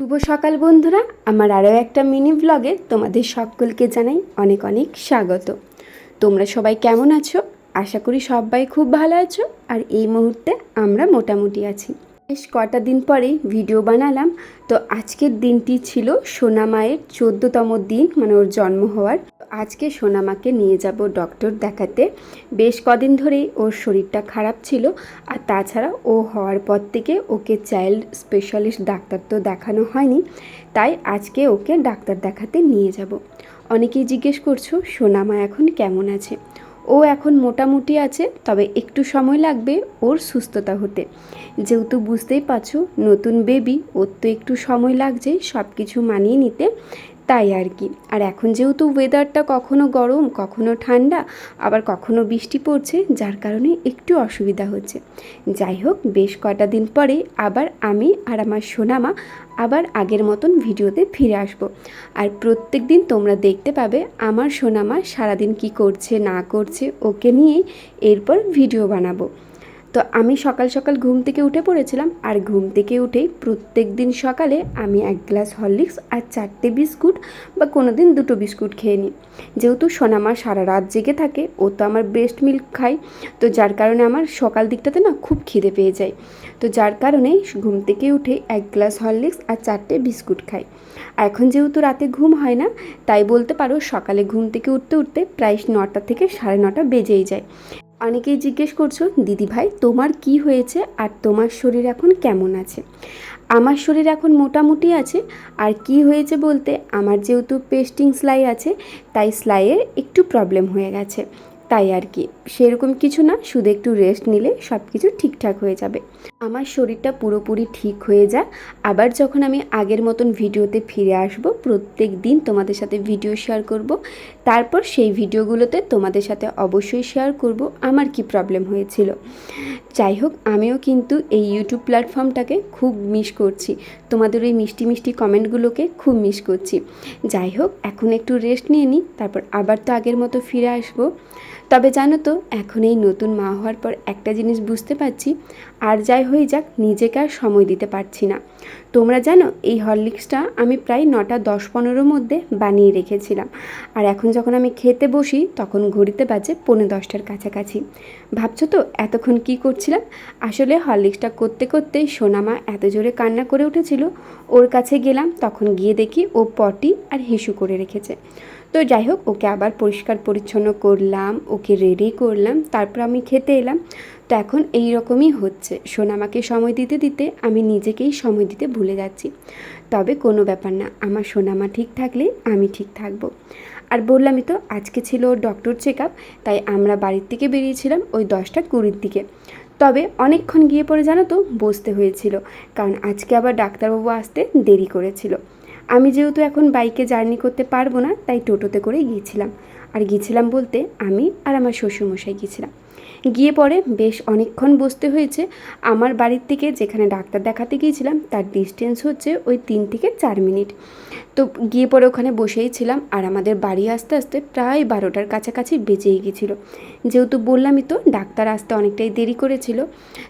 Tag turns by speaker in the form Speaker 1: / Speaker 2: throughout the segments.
Speaker 1: শুভ সকাল বন্ধুরা, আমার আরও একটা মিনি ব্লগে তোমাদের সকলকে জানাই অনেক অনেক স্বাগত। তোমরা সবাই কেমন আছো? আশা করি সবাই খুব ভালো আছো, আর এই মুহূর্তে আমরা মোটামুটি আছি। বেশ কটা দিন পরে ভিডিও বানালাম, তো আজকের দিনটি ছিল সোনা মায়ের চোদ্দতম দিন মানে ওর জন্ম হওয়ার আজকে সোনামাকে নিয়ে যাব ডক্টর দেখাতে। বেশ কদিন ধরেই ওর শরীরটা খারাপ ছিল আর তাছাড়া ও হওয়ার পর থেকে ওকে চাইল্ড স্পেশালিস্ট ডাক্তার তো দেখানো হয়নি, তাই আজকে ওকে ডাক্তার দেখাতে নিয়ে যাব। অনেকেই জিজ্ঞেস করছ, সোনামা এখন কেমন আছে? ও এখন মোটামুটি আছে, তবে একটু সময় লাগবে ওর সুস্থতা হতে। যেহেতু বুঝতেই পারছ, নতুন বেবি ওর তো একটু সময় লাগছে সব কিছু মানিয়ে নিতে। তাই আর কি। আর এখন যেহেতু ওয়েদারটা কখনো গরম, কখনো ঠান্ডা, আবার কখনো বৃষ্টি পড়ছে, যার কারণে একটু অসুবিধা হচ্ছে। যাই হোক, বেশ কটা দিন পরে আবার আমি আর আমার সোনামা আবার আগের মতন ভিডিওতে ফিরে আসব। আর প্রত্যেক দিন তোমরা দেখতে পাবে আমার সোনামা সারাদিন কি করছে, না করছে, ওকে নিয়েই এরপর ভিডিও বানাবো। তো আমি সকাল সকাল ঘুম থেকে উঠে পড়েছিলাম আর ঘুম থেকে উঠেই প্রত্যেক দিন সকালে আমি এক গ্লাস হরলিক্স আর চারটে বিস্কুট বা কোনো দিন দুটো বিস্কুট খেয়ে নিই। যেহেতু সোনামা সারা রাত জেগে থাকে, ও তো আমার ব্রেস্ট মিল্ক খায়, তো যার কারণে আমার সকাল দিকটাতে না খুব খিদে পেয়ে যায়। তো যার কারণে ঘুম থেকে উঠে এক গ্লাস হরলিক্স আর চারটে বিস্কুট খাই। আর এখন যেহেতু রাতে ঘুম হয় না, তাই বলতে পারো সকালে ঘুম থেকে উঠতে উঠতে প্রায় নটা থেকে সাড়ে নটা বেজেই যায়। অনেকেই জিজ্ঞেস করছ, দিদি ভাই, তোমার কি হয়েছে আর তোমার শরীর এখন কেমন আছে? আমার শরীর এখন মোটামুটি আছে, আর কি হয়েছে বলতে আমার যেহেতু পেস্টিং সেলাই আছে, তাই সেলাইয়ের একটু প্রবলেম হয়ে গেছে। তাই আর কি। সেরকম কিছু না, শুধু একটু রেস্ট নিলে সব কিছু ঠিকঠাক হয়ে যাবে। আমার শরীরটা পুরোপুরি ঠিক হয়ে যায় আবার যখন আমি আগের মতন ভিডিওতে ফিরে আসব, প্রত্যেক দিন তোমাদের সাথে ভিডিও শেয়ার করব। তারপর সেই ভিডিওগুলোতে তোমাদের সাথে অবশ্যই শেয়ার করব, আমার কি প্রবলেম হয়েছিল। যাই হোক, আমিও কিন্তু এই ইউটিউব প্ল্যাটফর্মটাকে খুব মিস করছি। তোমাদের ওই মিষ্টি মিষ্টি কমেন্টগুলোকে খুব মিস করছি। যাই হোক, এখন একটু রেস্ট নিয়ে নিই, তারপর আবার তো আগের মতো ফিরে আসব। তবে জানো তো, এখন এই নতুন মা হওয়ার পর একটা জিনিস বুঝতে পারছি, আর যাই হয়ে যাক, নিজেকে আর সময় দিতে পারছি না। তোমরা জানো, এই হরলিক্সটা আমি প্রায় নটা দশ পনেরোর মধ্যে বানিয়ে রেখেছিলাম। আর এখন যখন আমি খেতে বসি, তখন ঘড়িতে বাজে পৌনে দশটার কাছাকাছি। ভাবছ তো, এতক্ষণ কি করছিলাম? আসলে হরলিক্সটা করতে করতে সোনামা এত জোরে কান্না করে উঠেছিল, ওর কাছে গেলাম, তখন গিয়ে দেখি ও পটি আর হিসু করে রেখেছে। তো যাই হোক, ওকে আবার পরিষ্কার পরিচ্ছন্ন করলাম, ওকে রেডি করলাম, তারপর আমি খেতে এলাম। তো এখন এই রকমই হচ্ছে। সোনামাকে সময় দিতে দিতে আমি নিজেকেই সময় দিতে ভুলে যাচ্ছি। তবে কোনো ব্যাপার না, আমার সোনামা ঠিক থাকলে আমি ঠিক থাকব। আর বললামই তো, আজকে ছিল ডক্টর চেক তাই আমরা বাড়ির থেকে বেরিয়েছিলাম ওই দশটা কুড়ির দিকে। তবে অনেকক্ষণ গিয়ে পরে জানো তো, বসতে হয়েছিল। কারণ আজকে আবার ডাক্তারবাবু আসতে দেরি করেছিল। আমি যেহেতু এখন বাইকে জার্নি করতে পারব না, তাই টোটোতে করে গিয়েছিলাম। আর গিয়েছিলাম বলতে আমি আর আমার শ্বশুরমশাই গিয়েছিলাম। গিয়ে পরে বেশ অনেকক্ষণ বসতে হয়েছে। আমার বাড়ির থেকে যেখানে ডাক্তার দেখাতে গিয়েছিলাম, তার ডিস্টেন্স হচ্ছে ওই তিন থেকে চার মিনিট। তো গিয়ে পরে ওখানে বসেই ছিলাম আর আমাদের বাড়ি আসতে আসতে প্রায় বারোটার কাছাকাছি বেজেই গেছিল যেহেতু বললামই তো, ডাক্তার আসতে অনেকটাই দেরি করেছিল।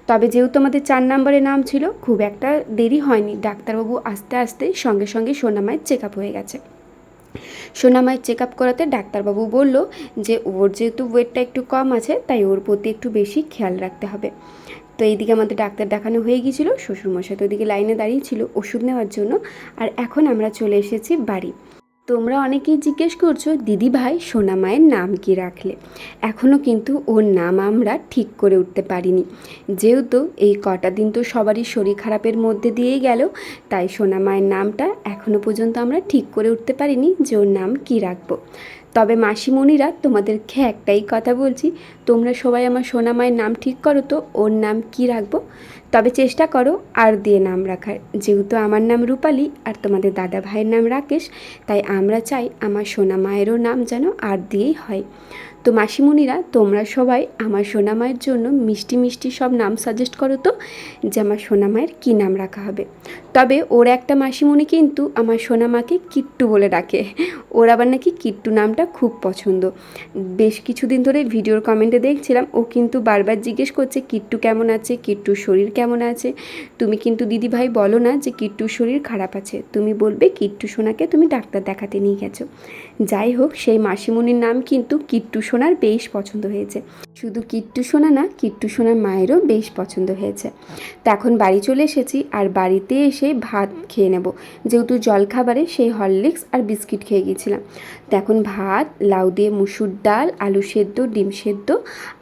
Speaker 1: তবে যেহেতু আমাদের চার নম্বরে নাম ছিল, খুব একটা দেরি হয়নি। ডাক্তারবাবু আস্তে আস্তে সঙ্গে সঙ্গে সোনামায়ের চেক আপ হয়ে গেছে। সোনামায়ের চেক আপ করাতে ডাক্তারবাবু বলল যে ওর যেহেতু ওয়েটটা একটু কম আছে, তাই ওর প্রতি একটু বেশি খেয়াল রাখতে হবে। তো এইদিকে আমাদের ডাক্তার দেখানো হয়ে গিয়েছিল, শ্বশুরমশাই তো ওদিকে লাইনে দাঁড়িয়েছিল ওষুধ নেওয়ার জন্য। আর এখন আমরা চলে এসেছি বাড়ি। তোমরা অনেকেই জিজ্ঞেস করছ, দিদি ভাই, সোনা মায়ের নাম কি রাখলে? এখনও কিন্তু ওর নাম আমরা ঠিক করে উঠতে পারিনি। যেহেতু এই কটা দিন তো সবারই শরীর খারাপের মধ্যে দিয়েই গেল, তাই সোনা মায়ের নামটা এখনও পর্যন্ত আমরা ঠিক করে উঠতে পারিনি যে ওর নাম কি রাখব। তবে মাসিমণিরা তোমাদেরকে একটাই কথা বলছি, তোমরা সবাই আমার সোনা মায়ের নাম ঠিক করো তো, ওর নাম কি রাখব? তবে চেষ্টা করো আর দিয়ে নাম রাখার। যেহেতু আমার নাম রূপালী আর তোমাদের দাদা ভাইয়ের নাম রাকেশ, তাই আমরা চাই আমার সোনা মায়েরও নাম যেন আর দিয়েই হয়। তো মাসিমণিরা, তোমরা সবাই আমার সোনামায়ের জন্য মিষ্টি মিষ্টি সব নাম সাজেস্ট করো তো, যে আমার সোনামায়ের কী নাম রাখা হবে। তবে ওর একটা মাসিমণি কিন্তু আমার সোনামাকে কিট্টু বলে ডাকে। ওর আবার নাকি কিট্টু নামটা খুব পছন্দ। বেশ কিছুদিন ধরে ভিডিওর কমেন্টে দেখছিলাম, ও কিন্তু বারবার জিজ্ঞেস করছে, কিট্টু কেমন আছে? কিট্টুর শরীর কেমন আছে? তুমি কিন্তু দিদি ভাই বলো না যে কিট্টুর শরীর খারাপ আছে। তুমি বলবে, কিট্টু সোনাকে তুমি ডাক্তার দেখাতে নিয়ে গেছো। যাই হোক, সেই মাসিমণির নাম কিন্তু কিট্টু সোনার বেশ পছন্দ হয়েছে। শুধু কিট্টু সোনা না, কিট্টু সোনার মায়েরও বেশ পছন্দ হয়েছে। তো এখন বাড়ি চলে এসেছি আর বাড়িতে এসে ভাত খেয়ে নেব। যেহেতু জলখাবারে সেই হরলিক্স আর বিস্কিট খেয়ে গিয়েছিলাম। তো এখন ভাত, লাউ দিয়ে মুসুর ডাল, আলু সেদ্ধ, ডিম সেদ্ধ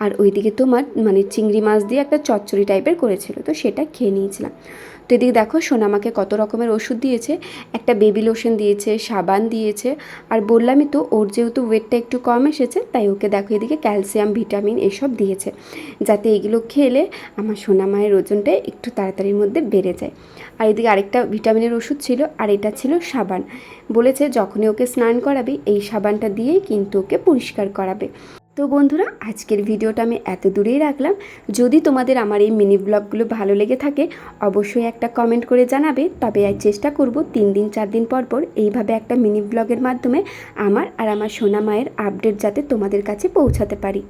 Speaker 1: আর ওইদিকে তোমার মানে চিংড়ি মাছ দিয়ে একটা চচ্চড়ি টাইপের করেছিল। তো সেটা খেয়ে নিয়েছিলাম। তো এদিকে দেখো সোনামাকে কত রকমের ওষুধ দিয়েছে। একটা বেবি লোশন দিয়েছে, সাবান দিয়েছে। আর বললামই তো, ওর যেহেতু ওয়েটটা একটু কম এসেছে, তাই ওকে দেখো এদিকে ক্যালসিয়াম ভিটামিন এসব দিয়েছে। যাতে এগুলো খেলে আমার সোনামায়ের ওজনটা একটু তাড়াতাড়ির মধ্যে বেড়ে যায়। আর এদিকে আরেকটা ভিটামিনের ওষুধ ছিল, আর এটা ছিল সাবান। বলেছে যখনই ওকে স্নান করাবে, এই সাবানটা দিয়েই কিন্তু ওকে পরিষ্কার করাবে। তো বন্ধুরা, আজকের ভিডিওটা আমি এত দূরেই রাখলাম। যদি তোমাদের আমার এই মিনি ব্লগগুলো ভালো লেগে থাকে, অবশ্যই একটা কমেন্ট করে জানাবে। তবে চেষ্টা করব তিন দিন, চার দিন পর পর এইভাবে একটা মিনি ব্লগের মাধ্যমে আমার আর আমার সোনা মায়ের আপডেট যাতে তোমাদের কাছে পৌঁছাতে পারি।